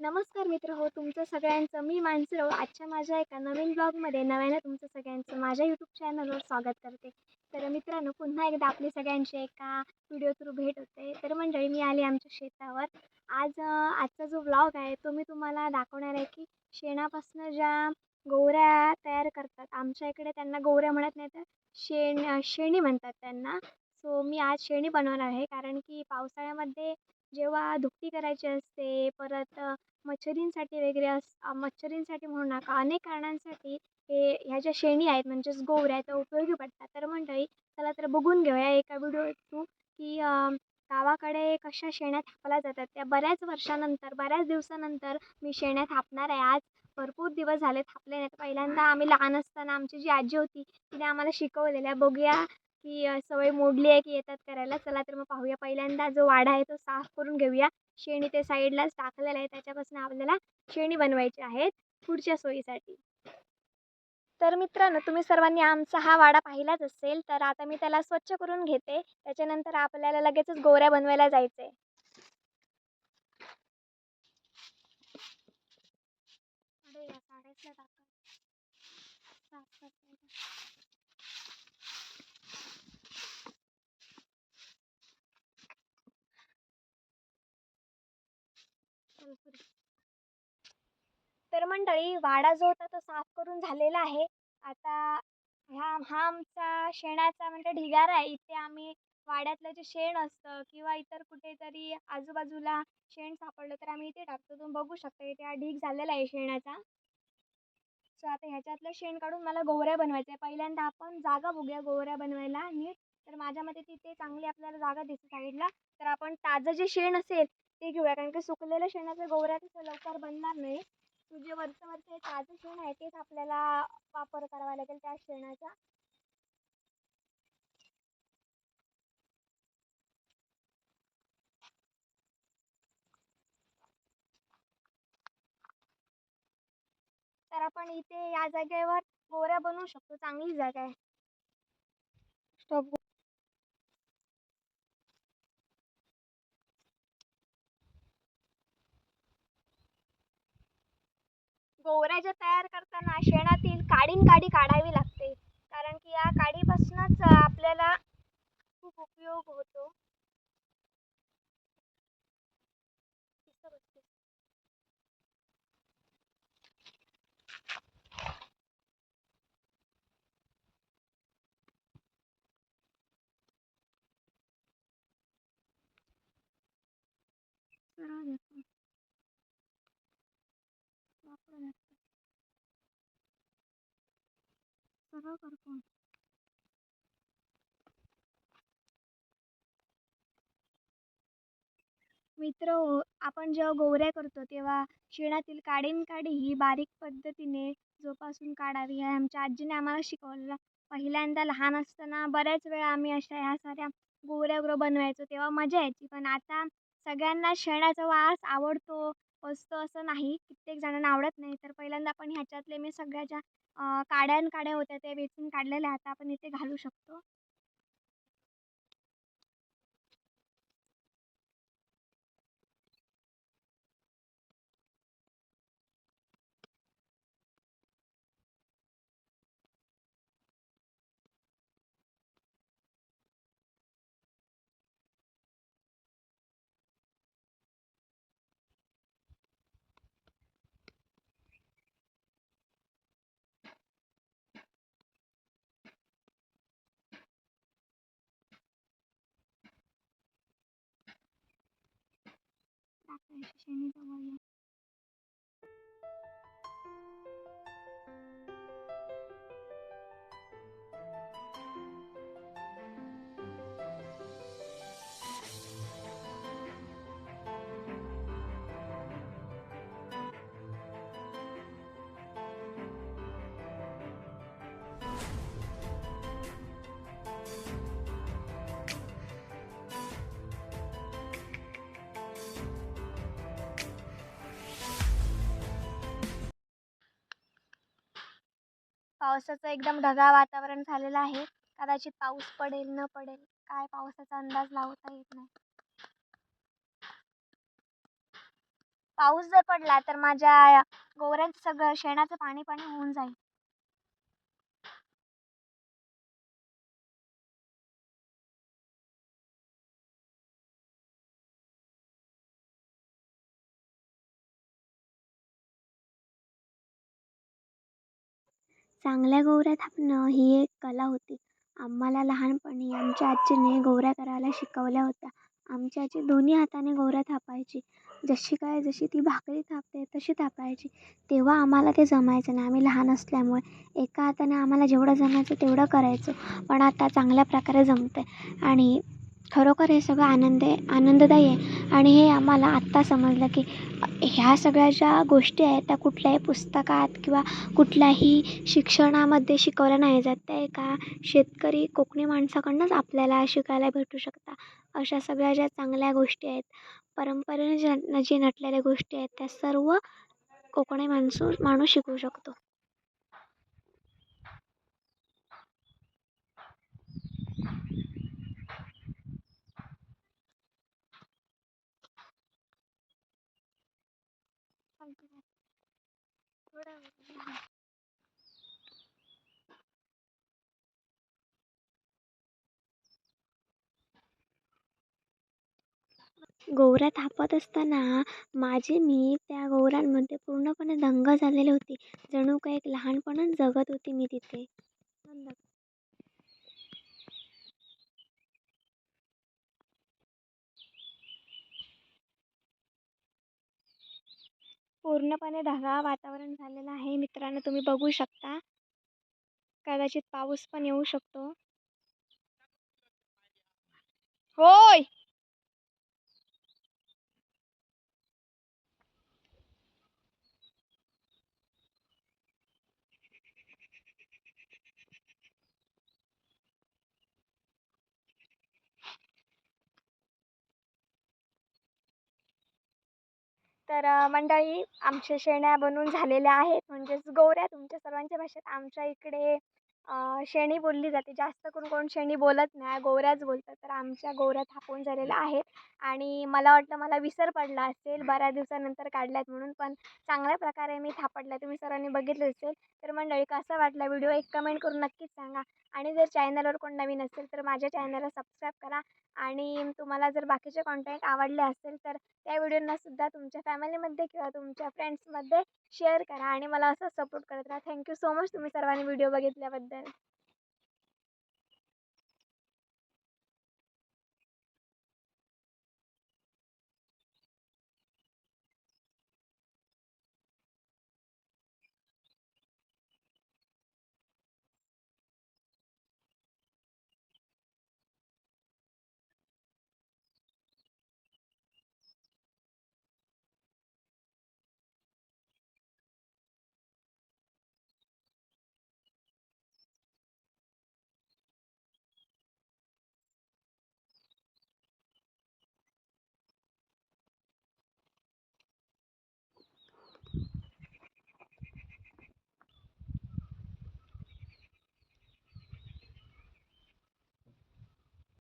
नमस्कार मित्र. हो तुमचं सगळ्यांचं मी मानसराव आजच्या माझ्या एका नवीन ब्लॉगमध्ये नव्यानं तुमचं सगळ्यांचं माझ्या यूट्यूब चॅनलवर स्वागत करते. तर मित्रांनो पुन्हा एकदा आपली सगळ्यांची एका व्हिडिओ थ्रू भेट होते. तर मंडळी मी आली आमच्या शेतावर. आज आजचा जो ब्लॉग आहे तो मी तुम्हाला दाखवणार आहे की शेणापासून ज्या गोवऱ्या तयार करतात आमच्या इकडे त्यांना गोवऱ्या म्हणत नाही तर शेण शेणी म्हणतात त्यांना. सो मी आज शेणी बनवणार आहे. कारण की पावसाळ्यामध्ये जेव्हा धुपटी करायची असते परत मच्छरींसाठी वगैरे अस मच्छरींसाठी म्हणू नका अनेक कारणांसाठी हे ह्या ज्या शेणी आहेत म्हणजेच गोवऱ्या त्या उपयोगी पडतात. तर मंडळी चला तर बघून घेऊया एका व्हिडिओ थ्रू की गावाकडे कशा शेण्या थापल्या जातात. त्या बऱ्याच वर्षानंतर बऱ्याच दिवसानंतर मी शेण्या थापणार आहे. आज भरपूर दिवस झाले थापले नाहीत. पहिल्यांदा आम्ही लहान असताना आमची जी आजी होती तिने आम्हाला शिकवलेल्या बघूया की सवय मोडली आहे की येतात करायला. चला तर मग पाहूया. पहिल्यांदा जो वाडा आहे तो साफ करून घेऊया. शेणी ते साईडलाच टाकलेला आहे. त्याच्यापासून आपल्याला शेणी बनवायची आहेत पुढच्या सोयीसाठी. तर मित्रांनो तुम्ही सर्वांनी आमचा हा वाडा पाहिलाच असेल तर आता मी त्याला स्वच्छ करून घेते. त्याच्यानंतर आपल्याला लगेचच गोऱ्या बनवायला जायचं आहे अरे या साड्यातल्या टाका. साफ करते आता. चल पुढे. तर मंडळी वाडा जो होता तो साफ करून झालेला आहे. आता ह्या हा आमचा शेणाचा म्हणजे ढिगारा आहे. इथे आम्ही वाड्यातलं जे शेण असतं किंवा इतर कुठेतरी आजूबाजूला शेण सापडलं तर आम्ही इथे टाकतो. तुम्ही बघू शकता इथे हा ढीग झालेला आहे शेणाचा. सो आता ह्याच्यातलं शेण काढून मला गोवऱ्या बनवायच्या आहे पहिल्यांदा आपण जागा बघूया गोवऱ्या बनवायला नीट. तर माझ्या मते तिथे चांगली आपल्याला जागा दिसते साईडला. तर आपण ताजं जे शेण असेल ते घेऊया. कारण की सुकलेल्या शेणाचं गोवऱ्या तसं लवकर बनणार नाही. जे वरचं वरचं हे ताजं शेण आहे तेच आपल्याला वापर करावा लागेल त्या शेणाचा. तर आपण इथे या जागेवर गोऱ्या बनवू शकतो चांगली जागा आहे. स्टॉप गोवऱ्याच्या तयार करताना शेणातील काडीन काडी काढावी लागते. कारण की या काडीपासूनच आपल्याला खूप उपयोग होतो दिसतं बघ ते. सरळ देतो. वापरू देतो. सरळ करतो मित्र हो आपण जेव्हा गोवऱ्या करतो तेव्हा शेणातील काडीन काडी ही बारीक पद्धतीने जोपासून काढावी हे आमच्या आजीने आम्हाला शिकवलेलं. पहिल्यांदा लहान असताना बऱ्याच वेळा आम्ही अशा ह्या साऱ्या गोवऱ्या वगैरे बनवायचो तेव्हा मजा यायची. पण आता सगळ्यांना शेणाचा वास आवडतो असतो असं नाही. कित्येक जणांना आवडत नाही. तर पहिल्यांदा आपण ह्याच्यातले मी सगळ्या ज्या अं, काड्या काड्या होत्या त्या वेचून काढलेल्या आता आपण इथे घालू शकतो. 谢谢你的。पावसाचं एकदम ढगाळ वातावरण झालेलं आहे. कदाचित पाऊस पडेल न पडेल काय पावसाचा अंदाज लावता येत नाही. पाऊस जर पडला तर माझ्या गोवऱ्यांचं सगळं शेणाचं पाणी पाणी होऊन जाईल. चांगल्या गोवऱ्या थापणं ही एक कला होती. आम्हाला लहानपणी आमच्या आजीने गोवऱ्या करायला शिकवल्या होत्या. आमची आजी दोन्ही हाताने गोवऱ्या थापायची. जशी काय जशी ती भाकरी थापते तशी थापायची. तेव्हा आम्हाला ते जमायचं नाही. आम्ही लहान असल्यामुळे एका हाताने आम्हाला जेवढं जमायचं तेवढं करायचो. पण आता चांगल्या प्रकारे जमतं आहे आणि खरोखर हे सगळं आनंद आहे आनंददायी आहे. आणि हे आम्हाला आत्ता समजलं की ह्या सगळ्या ज्या गोष्टी आहेत त्या कुठल्याही पुस्तकात किंवा कुठल्याही शिक्षणामध्ये शिकवल्या नाही जात. त्या एका शेतकरी कोकणी माणसाकडूनच आपल्याला शिकायला भेटू शकता. अशा सगळ्या ज्या चांगल्या गोष्टी आहेत परंपरेने ज्या जे नटलेल्या गोष्टी आहेत त्या सर्व कोकणी माणसू माणूस शिकू शकतो. गोवऱ्या थापत असताना माझी मी त्या गोवऱ्यांमध्ये पूर्णपणे दंग झालेले होते. जणू काही एक लहानपणच जगत होती मी तिथे. पूर्णपणे ढगाळ वातावरण झालेलं आहे. मित्रांनो तुम्ही बघू शकता. कदाचित पाऊस पण येऊ शकतो. होय! तर मंडळी आमच्या शेण्या बनवून झालेल्या आहेत. म्हणजेच गोवऱ्या तुमच्या सर्वांच्या भाषेत. आमच्या इकडे शेणी बोलली जाते. जास्त करून कोण शेणी बोलत नाही गोवऱ्याच बोलतात. तर आमच्या गोवऱ्या थापून झालेल्या आहेत आणि मला वाटलं मला विसर पडला असेल बऱ्याच दिवसानंतर काढल्या आहेत म्हणून. पण चांगल्या प्रकारे मी थापडल्या तुम्ही सर्वांनी बघितलं असेल. तर मंडळी कसा वाटला व्हिडिओ? एक कमेंट करून नक्कीच सांगा. आणि जर चॅनलवर कोण नवीन असेल तर माझ्या चॅनलला सबस्क्राईब करा. आणि तुम्हाला जर बाकीचे कॉन्टेंट आवडले असेल तर त्या व्हिडिओनासुद्धा तुमच्या फॅमिलीमध्ये किंवा तुमच्या फ्रेंड्समध्ये शेअर करा. आणि मला असं सपोर्ट करत राहा. थँक्यू सो मच तुम्ही सर्वांनी व्हिडिओ बघितल्याबद्दल. then.